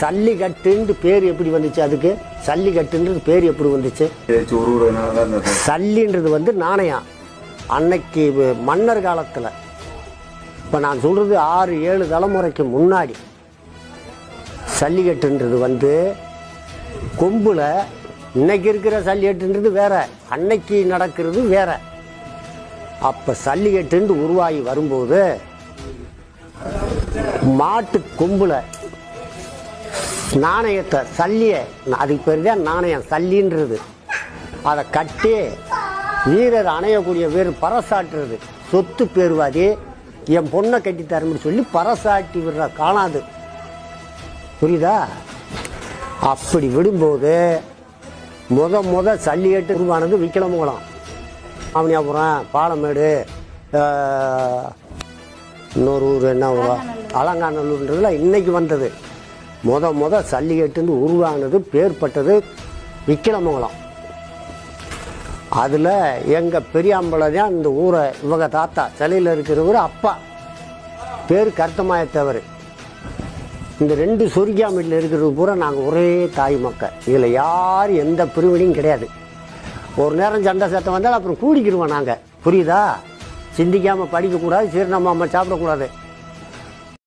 சல்லிக்கட்டுன்னு பேர் எப்படி வந்துச்சு அதுக்கு? சல்லிக்கட்டுன்றது பேர் எப்படி வந்துச்சு? சல்லின்றது வந்து நாணயம் அன்னைக்கு மன்னர் காலத்தில். இப்போ நான் சொல்கிறது ஆறு ஏழு தலைமுறைக்கு முன்னாடி. சல்லிக்கட்டுன்றது வந்து கொம்புல இன்னைக்கு இருக்கிற சல்லிக்கட்டுன்றது வேற. அன்னைக்கு நடக்கிறது வேற. அப்போ சல்லிக்கட்டுன்னு உருவாகி வரும்போது மாட்டு கொம்புல நாணயத்தை சல்லிய அதுக்கு பேர் தான் நாணயம் சல்லின்றது. அதை கட்டி வீரர் அணையக்கூடிய வீரர் பறசாட்டுறது சொத்து பேருவாதி என் பொண்ணை கட்டி தரணும்னு சொல்லி பறைசாட்டி விடுற காணாது. புரியுதா? அப்படி விடும்போது முத முத சல்லியட்டு உருவானது விக்கிரமங்கலம் அவனியாபுரம் பாலமேடு இன்னொரு ஊர் என்ன ஊரா? அலங்காநல்லூர்ன்றதுல இன்னைக்கு வந்தது. முத முத சல்லிக்கட்டுன்னு உருவானது பேர்பட்டது விக்கிரமங்கலம். அதில் எங்கள் பெரியாம்பளை தான் இந்த ஊரை இவங்க தாத்தா சிலையில் இருக்கிறவர் அப்பா. பேர் கருத்தமாயத்தவர். இந்த ரெண்டு சொரிக்காமட்டில் இருக்கிறது பூரா நாங்கள் ஒரே தாய் மக்கள். இதில் யார் எந்த பிரிவினையும் கிடையாது. ஒரு நேரம் சண்டை சத்தம் வந்தால் அப்புறம் கூடிக்கிடுவோம் நாங்கள் புரியுதா? சிந்திக்காமல் படிக்கக்கூடாது சீரணமாக சாப்பிடக்கூடாது.